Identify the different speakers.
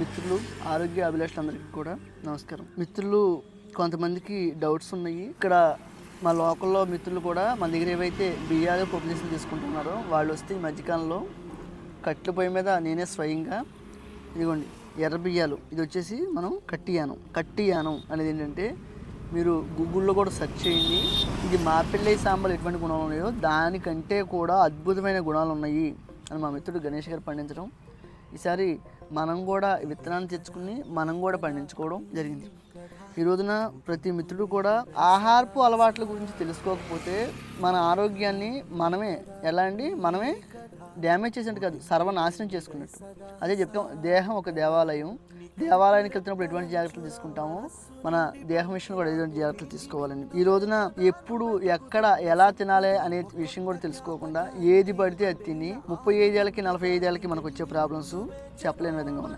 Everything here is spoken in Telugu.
Speaker 1: మిత్రులు ఆరోగ్య అభిలాషులందరికీ కూడా నమస్కారం. మిత్రులు కొంతమందికి డౌట్స్ ఉన్నాయి. ఇక్కడ మా లోకల్లో మిత్రులు కూడా మన దగ్గర ఏవైతే బియ్యాలు పప్పుదీసులు తీసుకుంటున్నారో వాళ్ళు వస్తే ఈ మధ్యకాలంలో కట్టెల పొయ్యి మీద నేనే స్వయంగా ఇదిగోండి ఎర్ర బియ్యాలు. ఇది వచ్చేసి మనం కట్టియానం. కట్టియానం అనేది ఏంటంటే మీరు గూగుల్లో కూడా సెర్చ్ చేయండి. ఇది మాపిల్లై సాంబార్ ఎటువంటి గుణాలు ఉన్నాయో దానికంటే కూడా అద్భుతమైన గుణాలు ఉన్నాయి అని మా మిత్రుడు గణేష్ గారు పండించడం. ఈసారి మనం కూడా విత్తనాన్ని తెచ్చుకుని మనం కూడా పండించుకోవడం జరిగింది. ఈ రోజున ప్రతి మిత్రుడు కూడా ఆహారపు అలవాట్ల గురించి తెలుసుకోకపోతే మన ఆరోగ్యాన్ని మనమే ఎలా అండి? మనమే డ్యామేజ్ చేసినట్టు కాదు సర్వనాశనం చేసుకున్నట్టు. అదే చెప్తాం దేహం ఒక దేవాలయం. దేవాలయానికి వెళ్తున్నప్పుడు ఎటువంటి జాగ్రత్తలు తీసుకుంటామో? మన దేహం విషయం కూడా ఎటువంటి జాగ్రత్తలు తీసుకోవాలని. ఈ రోజున ఎప్పుడు ఎక్కడ ఎలా తినాలి అనే విషయం కూడా తెలుసుకోకుండా ఏది పడితే అది తిని ముప్పై ఐదేళ్ళకి నలభై ఐదేళ్ళకి మనకు వచ్చే ప్రాబ్లమ్స్ చెప్పలేని విధంగా ఉన్నాయి.